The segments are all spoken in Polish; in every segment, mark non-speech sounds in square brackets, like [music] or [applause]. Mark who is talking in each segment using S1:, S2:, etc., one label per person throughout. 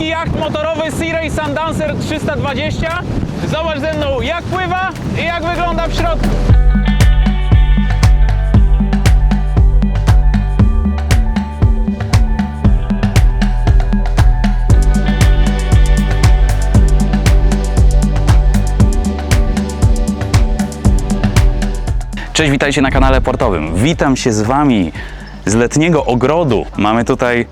S1: polski jacht motorowy Sea Ray Sundancer 320. Zobacz ze mną jak pływa i jak wygląda w środku. Cześć, witajcie na kanale portowym. Witam się z Wami z letniego ogrodu. Mamy tutaj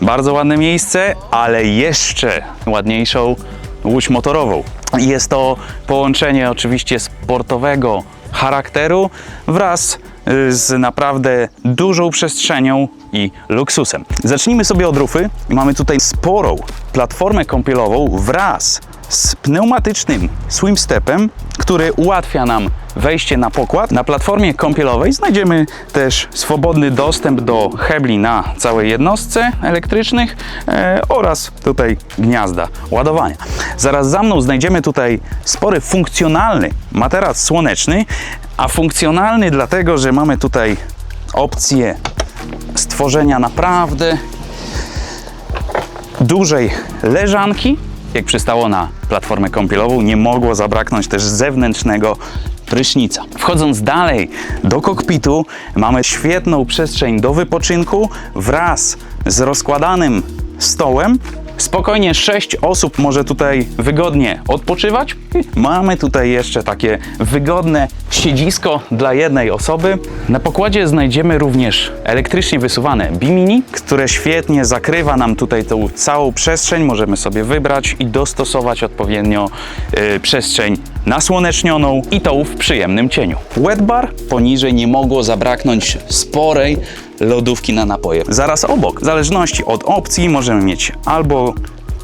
S1: bardzo ładne miejsce, ale jeszcze ładniejszą łódź motorową. Jest to połączenie oczywiście sportowego charakteru wraz y, z naprawdę dużą przestrzenią i luksusem. Zacznijmy sobie od rufy. Mamy tutaj sporą platformę kąpielową wraz z pneumatycznym swim stepem, który ułatwia nam wejście na pokład. Na platformie kąpielowej znajdziemy też swobodny dostęp do hebli na całej jednostce elektrycznych e, oraz tutaj gniazda ładowania. Zaraz za mną znajdziemy tutaj spory funkcjonalny materac słoneczny, a funkcjonalny dlatego, że mamy tutaj opcję stworzenia naprawdę dużej leżanki. Jak przystało na platformę kąpielową, nie mogło zabraknąć też zewnętrznego prysznica. Wchodząc dalej do kokpitu, mamy świetną przestrzeń do wypoczynku wraz z rozkładanym stołem. Spokojnie 6 osób może tutaj wygodnie odpoczywać. Mamy tutaj jeszcze takie wygodne siedzisko dla jednej osoby. Na pokładzie znajdziemy również elektrycznie wysuwane bimini, które świetnie zakrywa nam tutaj tą całą przestrzeń. Możemy sobie wybrać i dostosować odpowiednio y, przestrzeń nasłonecznioną i tą w przyjemnym cieniu. Wet bar poniżej nie mogło zabraknąć sporej lodówki na napoje. Zaraz obok, w zależności od opcji, możemy mieć albo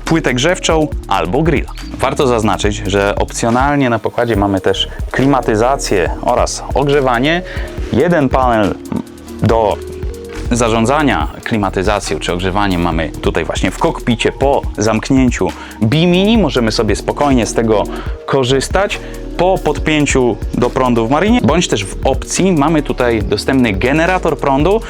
S1: płytę grzewczą, albo grilla. Warto zaznaczyć, że opcjonalnie na pokładzie mamy też klimatyzację oraz ogrzewanie. Jeden panel do zarządzania klimatyzacją czy ogrzewaniem mamy tutaj właśnie w kokpicie po zamknięciu Bimini. Możemy sobie spokojnie z tego korzystać po podpięciu do prądu w marinie, bądź też w opcji mamy tutaj dostępny generator prądu,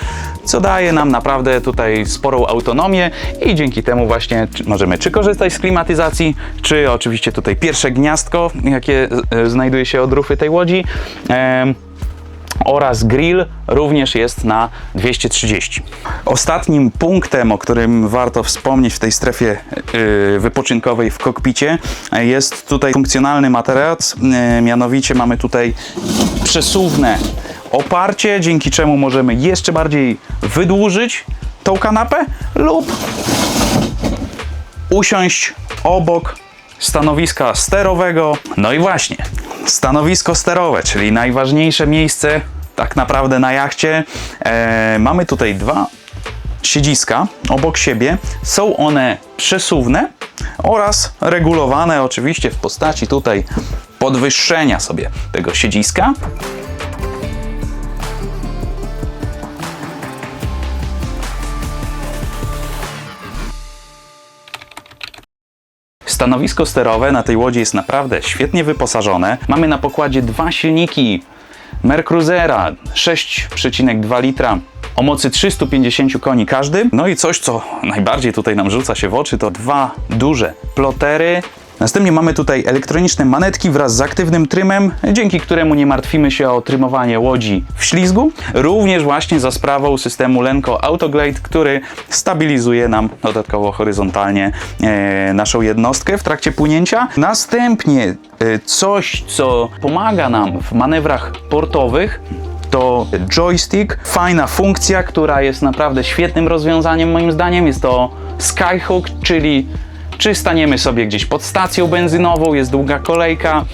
S1: co daje nam naprawdę tutaj sporą autonomię i dzięki temu właśnie możemy czy korzystać z klimatyzacji, czy oczywiście tutaj pierwsze gniazdko, jakie e, znajduje się od rufy tej łodzi. Oraz grill również jest na 230. Ostatnim punktem, o którym warto wspomnieć w tej strefie yy, wypoczynkowej w kokpicie, jest tutaj funkcjonalny materac. Yy, mianowicie mamy tutaj przesuwne oparcie, dzięki czemu możemy jeszcze bardziej wydłużyć tą kanapę lub usiąść obok stanowiska sterowego. No i właśnie, stanowisko sterowe, czyli najważniejsze miejsce tak naprawdę na jachcie. E, mamy tutaj dwa siedziska obok siebie. Są one przesuwne oraz regulowane oczywiście w postaci tutaj podwyższenia sobie tego siedziska. Stanowisko sterowe na tej łodzi jest naprawdę świetnie wyposażone. Mamy na pokładzie dwa silniki Mercruzera 6,2 litra o mocy 350 koni każdy. No i coś, co najbardziej tutaj nam rzuca się w oczy, to dwa duże plotery. Następnie mamy tutaj elektroniczne manetki wraz z aktywnym trymem, dzięki któremu nie martwimy się o trymowanie łodzi w ślizgu. Również właśnie za sprawą systemu Lenko Autoglide, który stabilizuje nam dodatkowo horyzontalnie e, naszą jednostkę w trakcie płynięcia. Następnie e, coś, co pomaga nam w manewrach portowych, to joystick, fajna funkcja, która jest naprawdę świetnym rozwiązaniem moim zdaniem. Jest to Skyhook, czyli czy staniemy sobie gdzieś pod stacją benzynową, jest długa kolejka,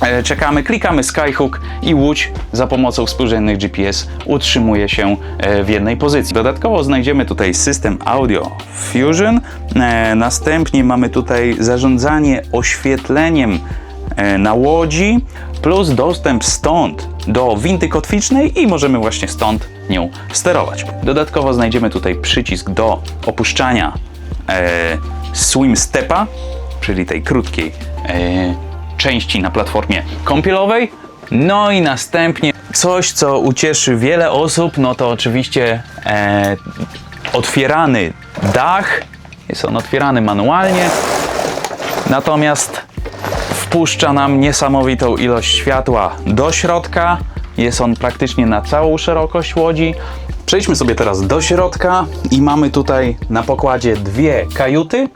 S1: e, czekamy, klikamy Skyhook i łódź za pomocą współrzędnych GPS utrzymuje się e, w jednej pozycji. Dodatkowo znajdziemy tutaj system Audio Fusion, e, następnie mamy tutaj zarządzanie oświetleniem na łodzi, plus dostęp stąd do windy kotwicznej i możemy właśnie stąd nią sterować. Dodatkowo znajdziemy tutaj przycisk do opuszczania swim stepa, czyli tej krótkiej e, części na platformie kąpielowej. No i następnie coś, co ucieszy wiele osób, no to oczywiście e, otwierany dach Jest on otwierany manualnie, natomiast wpuszcza nam niesamowitą ilość światła do środka. Jest on praktycznie na całą szerokość łodzi. Przejdźmy sobie teraz do środka i mamy tutaj na pokładzie dwie kajuty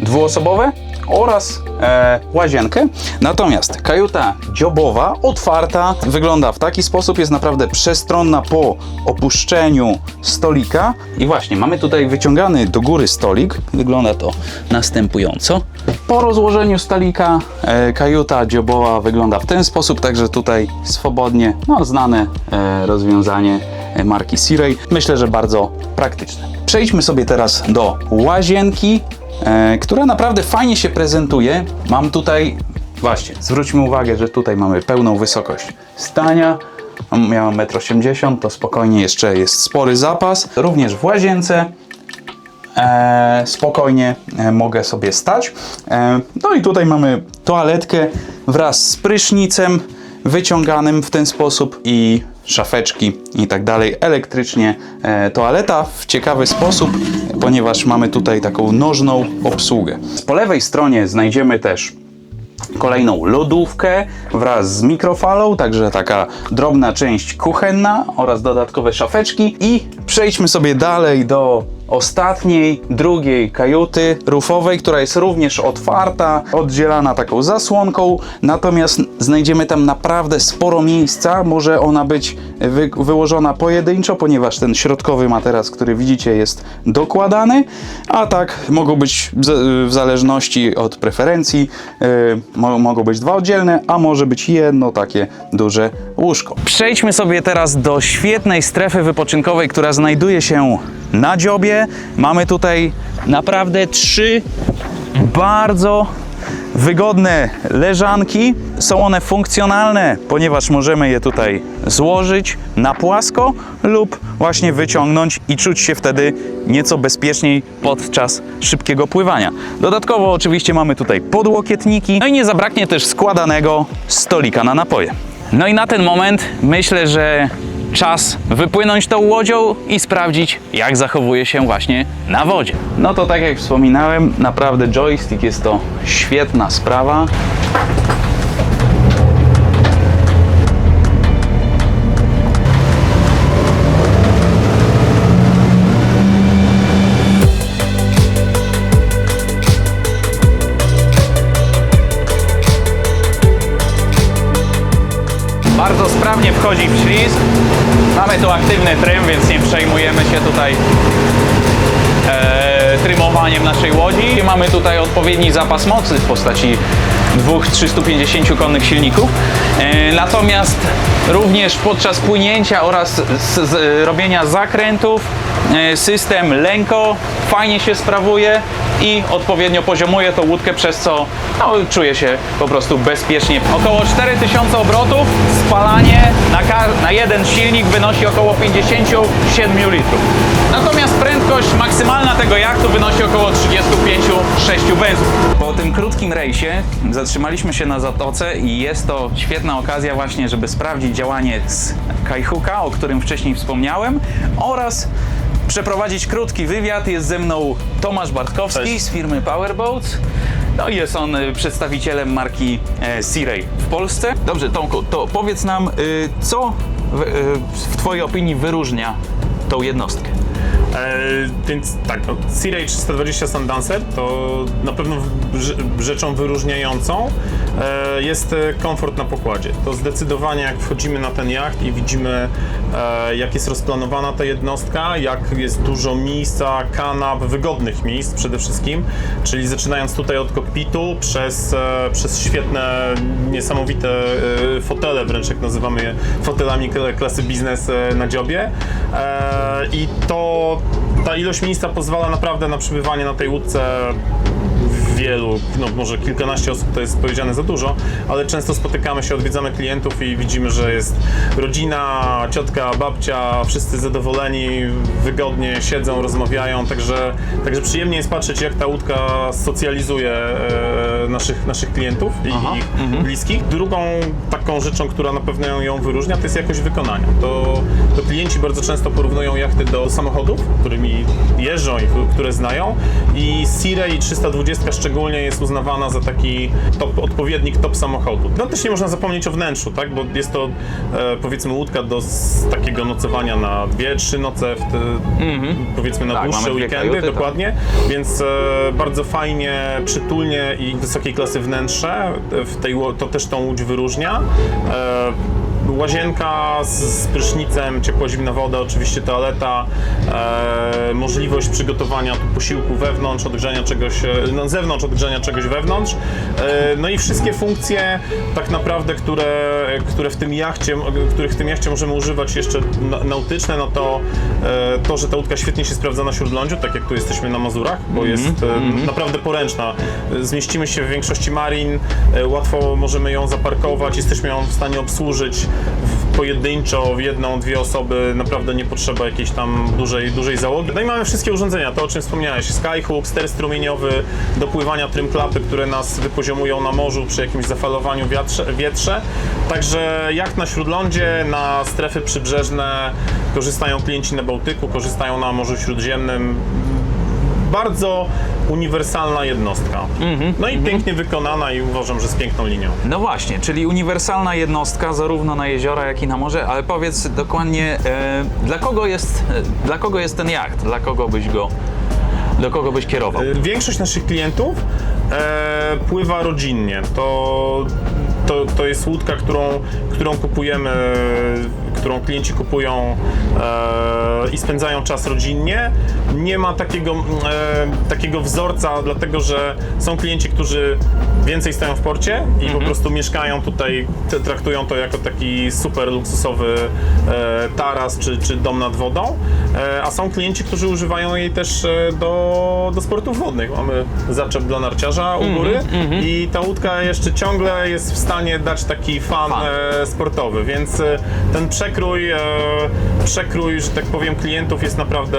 S1: dwuosobowe oraz e, łazienkę. Natomiast kajuta dziobowa, otwarta, wygląda w taki sposób, jest naprawdę przestronna po opuszczeniu stolika. I właśnie, mamy tutaj wyciągany do góry stolik. Wygląda to następująco. Po rozłożeniu stolika e, kajuta dziobowa wygląda w ten sposób, także tutaj swobodnie, no znane e, rozwiązanie marki Searay. Myślę, że bardzo praktyczne. Przejdźmy sobie teraz do łazienki, e, która naprawdę fajnie się prezentuje. Mam tutaj, właśnie, zwróćmy uwagę, że tutaj mamy pełną wysokość stania. Miałem 1,80 m, to spokojnie jeszcze jest spory zapas. Również w łazience e, spokojnie e, mogę sobie stać. E, no i tutaj mamy toaletkę wraz z prysznicem wyciąganym w ten sposób i szafeczki i tak dalej. Elektrycznie e, toaleta w ciekawy sposób, ponieważ mamy tutaj taką nożną obsługę. Po lewej stronie znajdziemy też kolejną lodówkę wraz z mikrofalą, także taka drobna część kuchenna oraz dodatkowe szafeczki i przejdźmy sobie dalej do ostatniej, drugiej kajuty rufowej, która jest również otwarta, oddzielana taką zasłonką, natomiast znajdziemy tam naprawdę sporo miejsca, może ona być wy wyłożona pojedynczo, ponieważ ten środkowy materac, który widzicie jest dokładany, a tak mogą być w- zależności od preferencji, yy, mo- mogą być dwa oddzielne, a może być jedno takie duże łóżko. Przejdźmy sobie teraz do świetnej strefy wypoczynkowej, która znajduje się na dziobie. Mamy tutaj naprawdę trzy bardzo wygodne leżanki. Są one funkcjonalne, ponieważ możemy je tutaj złożyć na płasko lub właśnie wyciągnąć i czuć się wtedy nieco bezpieczniej podczas szybkiego pływania. Dodatkowo oczywiście mamy tutaj podłokietniki, no i nie zabraknie też składanego stolika na napoje. No i na ten moment myślę, że czas wypłynąć tą łodzią i sprawdzić, jak zachowuje się właśnie na wodzie. No to tak jak wspominałem, naprawdę joystick jest to świetna sprawa. Bardzo sprawnie wchodzi w ślizg. Mamy tu aktywny trym, więc nie przejmujemy się tutaj e, trymowaniem naszej łodzi. Mamy tutaj odpowiedni zapas mocy w postaci dwóch 350 konnych silników. E, natomiast również podczas płynięcia oraz robienia zakrętów e, system Lenko fajnie się sprawuje i odpowiednio poziomuje tą łódkę, przez co no, czuje się po prostu bezpiecznie. Około 4000 obrotów, spalanie na, na jeden silnik wynosi około 57 litrów. Natomiast prędkość maksymalna tego jachtu wynosi około 35-6 węzłów. Tym krótkim rejsie zatrzymaliśmy się na zatoce i jest to świetna okazja właśnie, żeby sprawdzić działanie z Kajhuka, o którym wcześniej wspomniałem oraz przeprowadzić krótki wywiad. Jest ze mną Tomasz Bartkowski
S2: Cześć.
S1: z firmy Powerboats. No i jest on y, przedstawicielem marki e, Sea-Ray w Polsce. Dobrze, Tomku, to powiedz nam, y, co w, y, w Twojej opinii wyróżnia tą jednostkę?
S2: E, więc tak, no, Sea-Ray 320 Sundancer to na pewno rzeczą wyróżniającą e, jest e, komfort na pokładzie. To zdecydowanie jak wchodzimy na ten jacht i widzimy jak jest rozplanowana ta jednostka, jak jest dużo miejsca, kanap, wygodnych miejsc przede wszystkim, czyli zaczynając tutaj od kokpitu przez, e, przez świetne, niesamowite e, fotele, wręcz jak nazywamy je fotelami kla- klasy biznes e, na dziobie. E, i to ta ilość miejsca pozwala naprawdę na przebywanie na tej łódce wielu, no może kilkanaście osób to jest powiedziane za dużo, ale często spotykamy się, odwiedzamy klientów i widzimy, że jest rodzina, ciotka, babcia, wszyscy zadowoleni, wygodnie siedzą, rozmawiają, także, także przyjemnie jest patrzeć, jak ta łódka socjalizuje e, naszych, naszych klientów i
S1: Aha,
S2: ich bliskich. Drugą taką rzeczą, która na pewno ją wyróżnia, to jest jakość wykonania. To, to klienci bardzo często porównują jachty do samochodów, którymi jeżdżą i które znają. I Sea-Ray 320 szczególnie jest uznawana za taki top, odpowiednik top samochodu. No też nie można zapomnieć o wnętrzu, tak? Bo jest to e, powiedzmy łódka do s- takiego nocowania na dwie, trzy noce, w te, powiedzmy na
S1: Tak,
S2: dłuższe weekendy,
S1: kajuty, tak.
S2: dokładnie. Więc e, bardzo fajnie, przytulnie i wysokiej klasy wnętrze. W tej, to też tą łódź wyróżnia. E, Łazienka z, prysznicem, ciepło-zimna woda, oczywiście toaleta, e, możliwość przygotowania tu posiłku wewnątrz, odgrzania czegoś, e, no, zewnątrz odgrzania czegoś wewnątrz. E, no i wszystkie funkcje tak naprawdę, które, które w tym jachcie, których w tym jachcie możemy używać jeszcze na- nautyczne, no to e, to, że ta łódka świetnie się sprawdza na śródlądziu, tak jak tu jesteśmy na Mazurach, bo jest e, naprawdę poręczna. Zmieścimy się w większości marin, e, łatwo możemy ją zaparkować, jesteśmy ją w stanie obsłużyć pojedynczo, w jedną, dwie osoby, naprawdę nie potrzeba jakiejś tam dużej, dużej załogi. No i mamy wszystkie urządzenia, to o czym wspomniałeś, skyhook, ster strumieniowy, do pływania trymklapy, które nas wypoziomują na morzu przy jakimś zafalowaniu wiatrze, wietrze. Także jak na śródlądzie, na strefy przybrzeżne korzystają klienci na Bałtyku, korzystają na Morzu Śródziemnym. Bardzo uniwersalna jednostka. No i pięknie wykonana i uważam, że z piękną linią.
S1: No właśnie, czyli uniwersalna jednostka zarówno na jeziora, jak i na morze, ale powiedz dokładnie, e, dla, kogo jest, e, dla kogo jest ten jacht? Dla kogo byś go, do kogo byś kierował?
S2: Y, Większość naszych klientów e, pływa rodzinnie. To, to, to jest łódka, którą, którą kupujemy, którą klienci kupują e, i spędzają czas rodzinnie. Nie ma takiego, e, takiego wzorca, dlatego że są klienci, którzy więcej stoją w porcie i po prostu mieszkają tutaj, t- traktują to jako taki super luksusowy e, taras czy, czy dom nad wodą, e, a są klienci, którzy używają jej też e, do, do sportów wodnych. Mamy zaczep dla narciarza u góry i ta łódka jeszcze ciągle jest w stanie dać taki fan,
S1: Fan.
S2: E, sportowy, więc e, ten przekrój, e, przekrój, że tak powiem, klientów jest naprawdę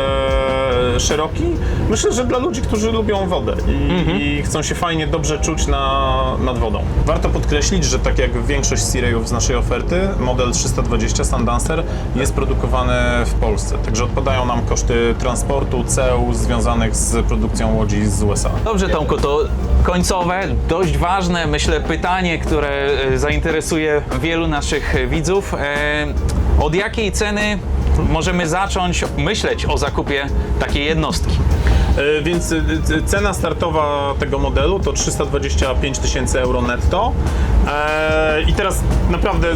S2: e, szeroki. Myślę, że dla ludzi, którzy lubią wodę i, i chcą się fajnie, dobrze czuć na, nad wodą. Warto podkreślić, że tak jak większość Sea-Rayów z naszej oferty, model 320 Sundancer jest produkowany w Polsce, także odpadają nam koszty transportu, ceł związanych z produkcją łodzi z USA.
S1: Dobrze, Tomku, to końcowe, dość ważne, myślę, pytanie, które e, zainteresuje wielu naszych e, widzów. E, Od jakiej ceny możemy zacząć myśleć o zakupie takiej jednostki?
S2: E, Więc e, c- cena startowa tego modelu to 325 tysięcy euro netto. E, I teraz naprawdę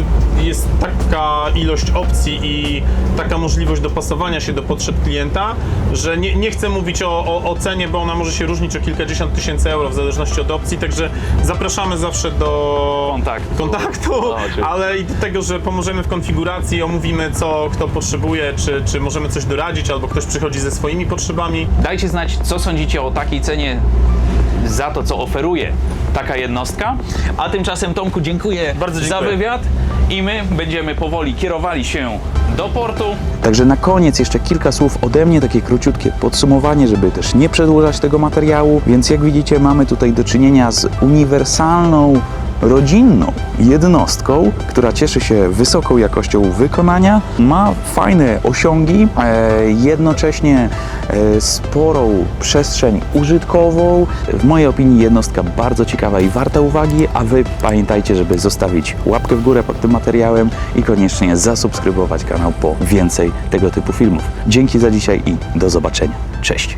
S2: jest taka ilość opcji i taka możliwość dopasowania się do potrzeb klienta, że nie, nie chcę mówić o, o, o cenie, bo ona może się różnić o kilkadziesiąt tysięcy euro w zależności od opcji, także zapraszamy zawsze do
S1: Kontaktu.
S2: kontaktu
S1: No, [laughs]
S2: ale i do tego, że pomożemy w konfiguracji, omówimy co kto potrzebuje, czy, czy możemy coś doradzić, albo ktoś przychodzi ze swoimi potrzebami.
S1: Dajcie znać, co sądzicie o takiej cenie za to, co oferuje taka jednostka. A tymczasem, Tomku, dziękuję,
S2: Bardzo
S1: za
S2: dziękuję.
S1: wywiad i my będziemy powoli kierowali się do portu.
S3: Także na koniec jeszcze kilka słów ode mnie, takie króciutkie podsumowanie, żeby też nie przedłużać tego materiału. Więc jak widzicie, mamy tutaj do czynienia z uniwersalną, rodzinną jednostką, która cieszy się wysoką jakością wykonania, ma fajne osiągi, e, jednocześnie e, sporą przestrzeń użytkową. W mojej opinii jednostka bardzo ciekawa i warta uwagi, a Wy pamiętajcie, żeby zostawić łapkę w górę pod tym materiałem i koniecznie zasubskrybować kanał po więcej tego typu filmów. Dzięki za dzisiaj i do zobaczenia. Cześć!